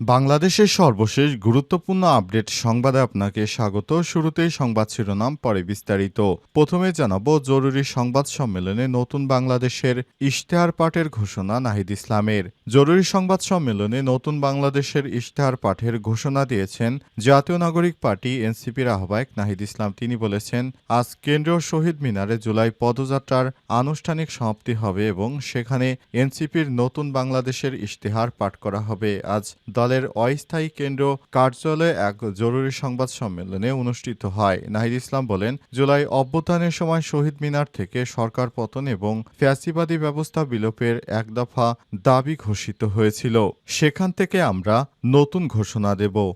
বাংলাদেশের সর্বশেষ গুরুত্বপূর্ণ আপডেট সংবাদে আপনাকে স্বাগত। শুরুতেই সংবাদ শিরোনাম, পরে বিস্তারিত। প্রথমে জানাব, জরুরি সংবাদ সম্মেলনে নতুন বাংলাদেশের ইশতেহার পাঠের ঘোষণা নাহিদ ইসলামের। জরুরি সংবাদ সম্মেলনে নতুন বাংলাদেশের ইশতেহার পাঠের ঘোষণা দিয়েছেন জাতীয় নাগরিক পার্টি এনসিপির আহ্বায়ক নাহিদ ইসলাম। তিনি বলেছেন, আজ কেন্দ্রীয় শহীদ মিনারে জুলাই পদযাত্রার আনুষ্ঠানিক সমাপ্তি হবে এবং সেখানে এনসিপির নতুন বাংলাদেশের ইশতেহার পাঠ করা হবে। আজ দলের অস্থায়ী কেন্দ্র কার্যালয়ে এক জরুরি সংবাদ সম্মেলনে অনুষ্ঠিত হয়। নাহিদ ইসলাম বলেন, জুলাই অভ্যুত্থানের সময় শহীদ মিনার থেকে সরকার পতন এবং ফ্যাসিবাদী ব্যবস্থা বিলোপের এক দফা দাবি ঘোষিত হয়েছিল। সেখান থেকে আমরা নতুন ঘোষণা দেব।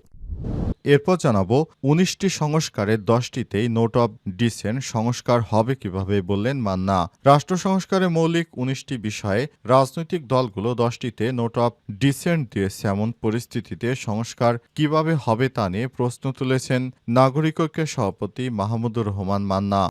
এরপর জানাব, উনিশটি সংস্কারের দশটিতেই নোট অব ডিসেন্ট সংস্কার হবে কীভাবে বললেন মান্না। রাষ্ট্র সংস্কারে মৌলিক উনিশটি বিষয়ে রাজনৈতিক দলগুলো দশটিতে নোট অব ডিসেন্ট দিয়েছে। এমন পরিস্থিতিতে সংস্কার কীভাবে হবে তা নিয়ে প্রশ্ন তুলেছেন নাগরিক ঐক্যের সভাপতি মাহমুদুর রহমান মান্না।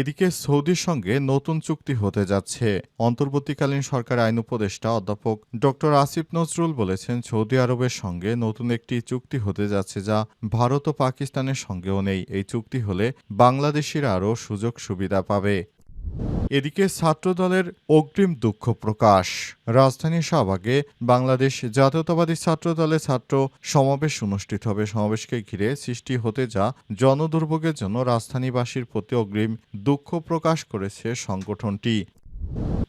এদিকে সৌদির সঙ্গে নতুন চুক্তি হতে যাচ্ছে। অন্তর্বর্তীকালীন সরকার আইন উপদেষ্টা অধ্যাপক ডক্টর আসিফ নজরুল বলেছেন, সৌদি আরবের সঙ্গে নতুন একটি চুক্তি হতে যাচ্ছে যা ভারত ও পাকিস্তানের সঙ্গেও নেই। এই চুক্তি হলে বাংলাদেশিরা আরও সুযোগ সুবিধা পাবে। এদিকে ছাত্রদলের অগ্রিম দুঃখ প্রকাশ। রাজধানী শাহবাগে বাংলাদেশ জাতীয়তাবাদী ছাত্রদলের ছাত্র সমাবেশ অনুষ্ঠিত হবে। সমাবেশকে ঘিরে সৃষ্টি হতে যা জনদুর্ভোগের জন্য রাজধানীবাসীর প্রতি অগ্রিম দুঃখ প্রকাশ করেছে সংগঠনটি।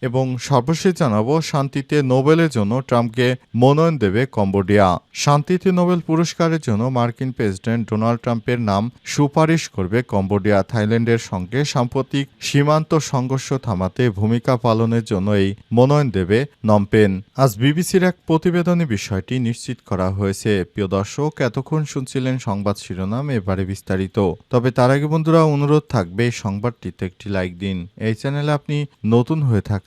এবং সর্বশেষ জানাব শান্তিতে নোবেলের জন্য ট্রাম্পকে মনোনয়ন দেবে কম্বোডিয়া। শান্তিতে নোবেল পুরস্কারের জন্য মার্কিন প্রেসিডেন্ট ডোনাল্ড ট্রাম্পের নাম সুপারিশ করবে কম্বোডিয়া। থাইল্যান্ডের সঙ্গে সাম্প্রতিক সীমান্ত সংঘর্ষ থামাতে ভূমিকা পালনের জন্য এই মনোনয়ন দেবে নমপেন আজ বিবিসির এক প্রতিবেদনে বিষয়টি নিশ্চিত করা হয়েছে। প্রিয় দর্শক, এতক্ষণ শুনছিলেন সংবাদ শিরোনাম, এবারে বিস্তারিত। তবে তার আগে বন্ধুরা, অনুরোধ থাকবে সংবাদটিতে একটি লাইক দিন। এই চ্যানেলে আপনি নতুন হয়ে থাকলে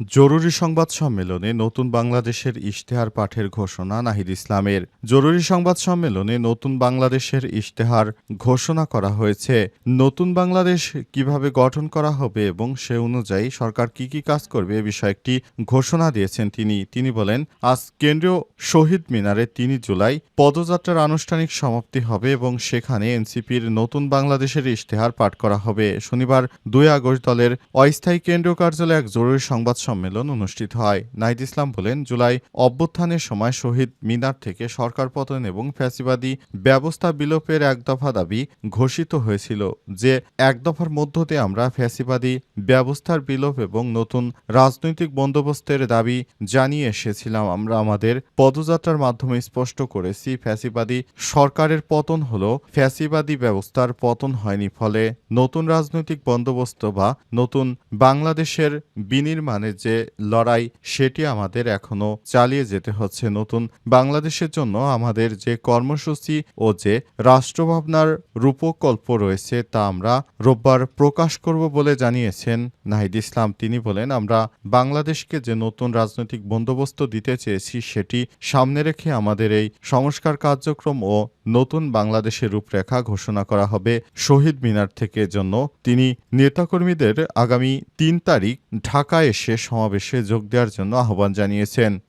জরুরি সংবাদ সম্মেলনে নতুন বাংলাদেশের ইশতেহার পাঠের ঘোষণা নাহিদ ইসলামের। জরুরি সংবাদ সম্মেলনে নতুন বাংলাদেশের ইশতেহার ঘোষণা করা হয়েছে। নতুন বাংলাদেশ কীভাবে গঠন করা হবে এবং সে অনুযায়ী সরকার কি কি কাজ করবে এ বিষয়ে একটি ঘোষণা দিয়েছেন তিনি। তিনি বলেন, আজ কেন্দ্রীয় শহীদ মিনারে তিন জুলাই পদযাত্রার আনুষ্ঠানিক সমাপ্তি হবে এবং সেখানে এনসিপির নতুন বাংলাদেশের ইশতেহার পাঠ করা হবে। শনিবার দুই আগস্ট দলের অস্থায়ী কেন্দ্রীয় কার্যালয়ে এক জরুরি সংবাদ সম্মেলন অনুষ্ঠিত হয়। নাহিদ ইসলাম বলেন, জুলাই অভ্যুত্থানের সময় শহীদ মিনার থেকে সরকার পতন এবং ফ্যাসিবাদী ব্যবস্থা বিলোপের এক দফা দাবি ঘোষিত হয়েছিল যে এক দফার মধ্য দিয়ে আমরা ফ্যাসিবাদী ব্যবস্থার বিলোপ এবং নতুন রাজনৈতিক বন্দোবস্তের দাবি জানিয়ে এসেছিলাম। আমরা আমাদের পদযাত্রার মাধ্যমে স্পষ্ট করেছি, ফ্যাসিবাদী সরকারের পতন হল ফ্যাসিবাদী ব্যবস্থার পতন হয়নি, ফলে নতুন রাজনৈতিক বন্দোবস্ত বা নতুন বাংলাদেশের বিনির্মাণের যে লড়াই, সেটি আমাদের এখনও চালিয়ে যেতে হচ্ছে নতুন বাংলাদেশের জন্য। আমাদের যে কর্মসূচি ও যে রাষ্ট্রভাবনার রূপকল্প রয়েছে, তা আমরা রোববার প্রকাশ করব বলে জানিয়েছেন নাহিদ ইসলাম। তিনি বলেন, আমরা বাংলাদেশকে যে নতুন রাজনৈতিক বন্দোবস্ত দিতে চেয়েছি, সেটি সামনে রেখে আমাদের এই সংস্কার কার্যক্রম ও নতুন বাংলাদেশের রূপরেখা ঘোষণা করা হবে শহীদ মিনার থেকে জন্য। তিনি নেতাকর্মীদের আগামী তিন তারিখ ঢাকা এসে সমাবেশে যোগ দেওয়ার জন্য আহ্বান জানিয়েছেন।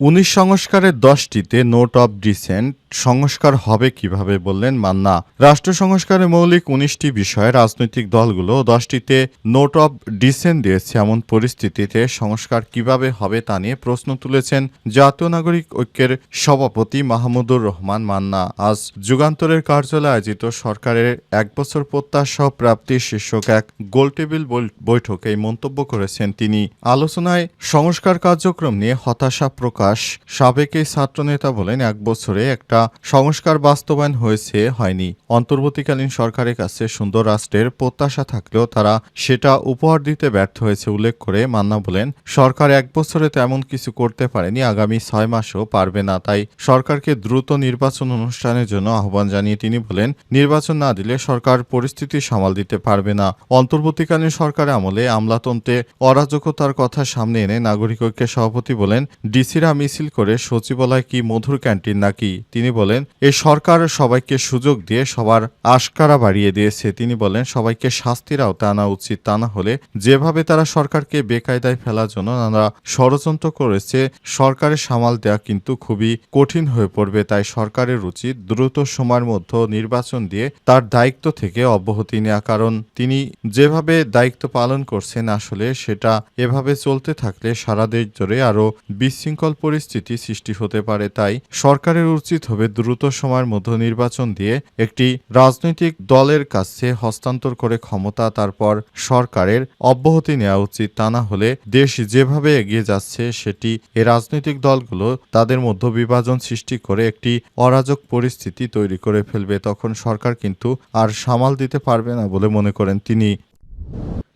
উনিশ সংস্কারের দশটিতে নোট অব ডিসেন্ট সংস্কার হবে কীভাবে বললেন মান্না। রাষ্ট্র সংস্কারে মৌলিক উনিশটি বিষয়ে রাজনৈতিক দলগুলো দশটিতে নোট অব ডিসেন্ট দিয়েছে। এমন পরিস্থিতিতে সংস্কার কীভাবে হবে তা নিয়ে প্রশ্ন তুলেছেন জাতীয় নাগরিক ঐক্যের সভাপতি মাহমুদুর রহমান মান্না। আজ যুগান্তরের কার্যালয়ে আয়োজিত সরকারের এক বছর প্রত্যাশা প্রাপ্তি শীর্ষক এক গোলটেবিল বৈঠকে এই মন্তব্য করেছেন তিনি। আলোচনায় সংস্কার কার্যক্রম নিয়ে হতাশা প্রকাশ দাস সাবেক এই ছাত্রনেতা বলেন, এক বছরে একটা সংস্কার বাস্তবায়ন হয়েছে, হয়নি। অন্তর্বর্তীকালীন সরকারের কাছে সুন্দর রাষ্ট্রের প্রত্যাশা থাকলেও তারা সেটা উপহার দিতে ব্যর্থ হয়েছে উল্লেখ করে মান্না বলেন, সরকার এক বছরে তেমন কিছু করতে পারেনি, আগামী ছয় মাসও পারবে না। তাই সরকারকে দ্রুত নির্বাচন অনুষ্ঠানের জন্য আহ্বান জানিয়ে তিনি বলেন, নির্বাচন না দিলে সরকার পরিস্থিতি সামাল দিতে পারবে না। অন্তর্বর্তীকালীন সরকারের আমলে আমলাতন্ত্রে অরাজকতার কথা সামনে এনে নাগরিক ঐক্যের সভাপতি বলেন, ডিসিরা মিছিল করে সচিবালয় কি মধুর ক্যান্টিন নাকি? তিনি বলেন এই সরকার সবাইকে সুযোগ দিয়ে সবার আশকারা বাড়িয়ে দিয়েছে। তিনি বলেন, সবাইকে শাস্তির আওতায় আনা উচিত, তা না হলে যেভাবে তারা সরকারকে বেকায়দায় ফেলার জন্য নানা ষড়যন্ত্র করেছে, সরকারের সামাল দেওয়া কিন্তু খুবই কঠিন হয়ে পড়বে। তাই সরকারের উচিত দ্রুত সময়ের মধ্যে নির্বাচন দিয়ে তার দায়িত্ব থেকে অব্যাহতি নেওয়া। কারণ তিনি যেভাবে দায়িত্ব পালন করছেন, আসলে সেটা এভাবে চলতে থাকলে সারা দেশ জুড়ে আরও বিশৃঙ্খল পরিস্থিতি সৃষ্টি হতে পারে, তাই সরকারের উচিত হবে দ্রুত সময়ের মধ্যে নির্বাচন দিয়ে একটি রাজনৈতিক দলের কাছে হস্তান্তর করে ক্ষমতা, তারপর সরকারের অব্যাহতি নেওয়া উচিত। তা না হলে দেশ যেভাবে এগিয়ে যাচ্ছে, সেটি এ রাজনৈতিক দলগুলো তাদের মধ্যে বিভাজন সৃষ্টি করে একটি অরাজক পরিস্থিতি তৈরি করে ফেলবে। তখন সরকার কিন্তু আর সামাল দিতে পারবে না বলে মনে করেন তিনি।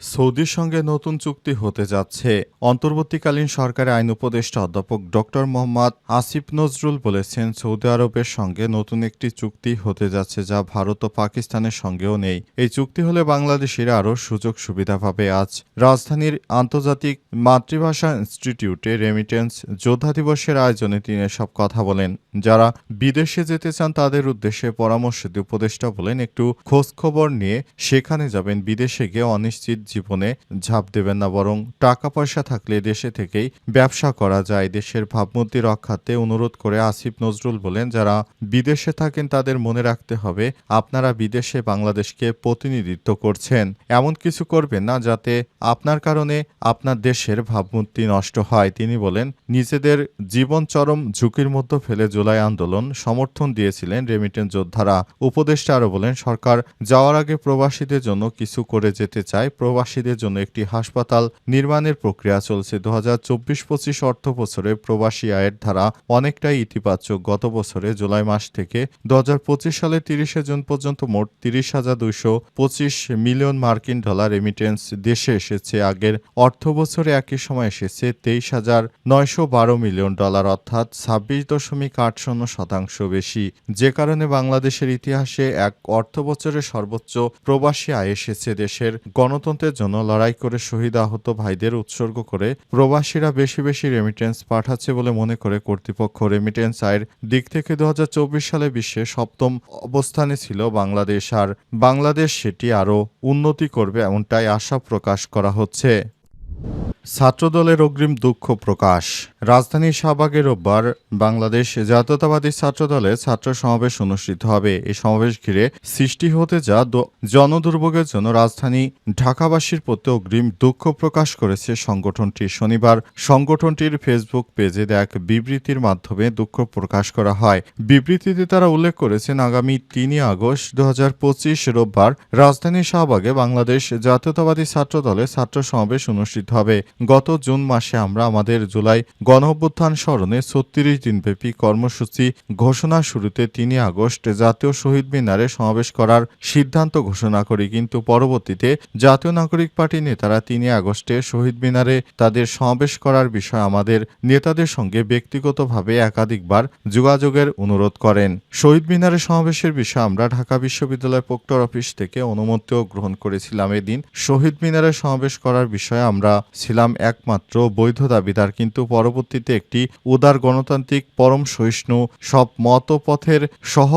সৌদির সঙ্গে নতুন চুক্তি হতে যাচ্ছে। অন্তর্বর্তীকালীন সরকারের আইন উপদেষ্টা অধ্যাপক ডক্টর মোহাম্মদ আসিফ নজরুল বলেছেন, সৌদি আরবের সঙ্গে নতুন একটি চুক্তি হতে যাচ্ছে যা ভারত ও পাকিস্তানের সঙ্গেও নেই। এই চুক্তি হলে বাংলাদেশিরা আরও সুযোগ সুবিধা পাবে। আজ রাজধানীর আন্তর্জাতিক মাতৃভাষা ইনস্টিটিউটে রেমিটেন্স যোদ্ধা দিবসের আয়োজনে তিনি এসব কথা বলেন। যারা বিদেশে যেতে চান, তাদের উদ্দেশ্যে পরামর্শ দিয়ে উপদেষ্টা বলেন, একটু খোঁজ খবর নিয়ে সেখানে যাবেন, বিদেশে গিয়ে অনিশ্চিত জীবনে ঝাঁপ দেবেন না, বরং টাকা পয়সা থাকলে দেশে থেকেই ব্যবসা করা যায়। দেশের ভাবমূর্তি রক্ষাতে অনুরোধ করে আসিফ নজরুল বলেন, যারা বিদেশে থাকেন তাদের মনে রাখতে হবে, আপনারা বিদেশে বাংলাদেশকে প্রতিনিধিত্ব করছেন। এমন কিছু করবেন না, যাতে আপনার কারণে আপনার দেশের ভাবমূর্তি নষ্ট হয়। তিনি বলেন, নিজেদের জীবন চরম ঝুঁকির মধ্যে ফেলে জুলাই আন্দোলন সমর্থন দিয়েছিলেন রেমিটেন্স যোদ্ধারা। উপদেষ্টা আরও বলেন, সরকার যাওয়ার আগে প্রবাসীদের জন্য কিছু করে যেতে চায় প্রবাসীদের জন্য একটি হাসপাতাল নির্মাণের প্রক্রিয়া চলছে। দু হাজার চব্বিশ পঁচিশ অর্থ বছরে প্রবাসী আয়ের ধারা অনেকটাই ইতিবাচক। গত বছরে জুলাই মাস থেকে দু হাজার পঁচিশ সালে তিরিশে জুন পর্যন্ত মোট তিরিশ হাজার দুইশো পঁচিশ মিলিয়ন মার্কিন ডলার রেমিটেন্স দেশে এসেছে। আগের অর্থ বছরে একই সময় এসেছে তেইশ হাজার নয়শো বারো মিলিয়ন ডলার, অর্থাৎ ছাব্বিশ দশমিক আট শূন্য শতাংশ বেশি। যে কারণে বাংলাদেশের ইতিহাসে এক অর্থ বছরের সর্বোচ্চ প্রবাসী আয় এসেছে দেশের গণতন্ত্রের জন্য লড়াই করে শহীদ আহত ভাইদের উৎসর্গ করে প্রবাসীরা বেশি বেশি রেমিটেন্স পাঠাচ্ছে বলে মনে করে কর্তৃপক্ষ। রেমিটেন্স আয়ের দিক থেকে দু হাজার চব্বিশ সালে বিশ্বে সপ্তম অবস্থানে ছিল বাংলাদেশ আর বাংলাদেশ সেটি আরও উন্নতি করবে এমনটাই আশা প্রকাশ করা হচ্ছে। ছাত্রদলের অগ্রিম দুঃখ প্রকাশ। রাজধানীর শাহবাগে রোববার বাংলাদেশ জাতীয়তাবাদী ছাত্রদলের ছাত্র সমাবেশ অনুষ্ঠিত হবে। এই সমাবেশ ঘিরে সৃষ্টি হতে যা জনদুর্ভোগের জন্য রাজধানী ঢাকাবাসীর প্রতি অগ্রিম দুঃখ প্রকাশ করেছে সংগঠনটি। শনিবার সংগঠনটির ফেসবুক পেজে এক বিবৃতির মাধ্যমে দুঃখ প্রকাশ করা হয়। বিবৃতিতে তারা উল্লেখ করেছেন, আগামী তিনই আগস্ট দু হাজার পঁচিশ রোববার রাজধানীর শাহবাগে বাংলাদেশ জাতীয়তাবাদী ছাত্র দলের ছাত্র সমাবেশ অনুষ্ঠিত হবে। গত জুন মাসে আমরা আমাদের জুলাই গণ অভ্যুত্থান স্মরণে ছত্রিশ দিনব্যাপী কর্মসূচি ঘোষণা শুরুতে তিনই আগস্ট জাতীয় শহীদ মিনারে সমাবেশ করার সিদ্ধান্ত ঘোষণা করি। কিন্তু পরবর্তীতে জাতীয় নাগরিক পার্টি নেতারা তিনই আগস্টে শহীদ মিনারে তাদের সমাবেশ করার বিষয়ে আমাদের নেতাদের সঙ্গে ব্যক্তিগতভাবে একাধিকবার যোগাযোগের অনুরোধ করেন। শহীদ মিনারে সমাবেশের বিষয়ে আমরা ঢাকা বিশ্ববিদ্যালয় প্রক্টর অফিস থেকে অনুমতিও গ্রহণ করেছিলাম। এদিন শহীদ মিনারে সমাবেশ করার বিষয়ে আমরা ছিলাম একমাত্র বৈধ দাবিদার, কিন্তু পরবর্তীতে একটি উদার গণতান্ত্রিক পরম সহিষ্ণু সব মতপথের সহ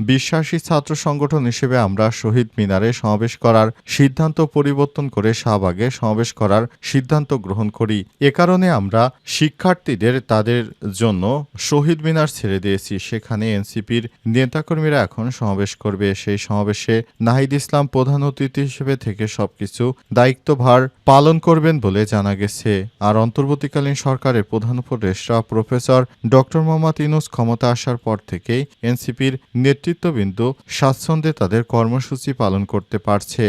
বিশ্বাসী ছাত্র সংগঠন হিসেবে আমরা শহীদ মিনারে সমাবেশ করার সিদ্ধান্ত পরিবর্তন করে শাহবাগে সমাবেশ করার সিদ্ধান্ত গ্রহণ করি। এ কারণে আমরা শিক্ষার্থীদের তাদের জন্য শহীদ মিনার ছেড়ে দিয়েছি। সেখানে এনসিপির নেতাকর্মীরা এখন সমাবেশ করবে। সেই সমাবেশে নাহিদ ইসলাম প্রধান অতিথি হিসেবে থেকে সবকিছু দায়িত্বভার পালন করবেন বলে জানা গেছে। আর অন্তর্বর্তীকালীন সরকারের প্রধান উপদেষ্টা প্রফেসর ডক্টর মোহাম্মদ ইনুস ক্ষমতা আসার পর থেকেই এনসিপির নেতৃত্ববৃন্দ স্বাচ্ছন্দ্যে তাদের কর্মসূচি পালন করতে পারছে।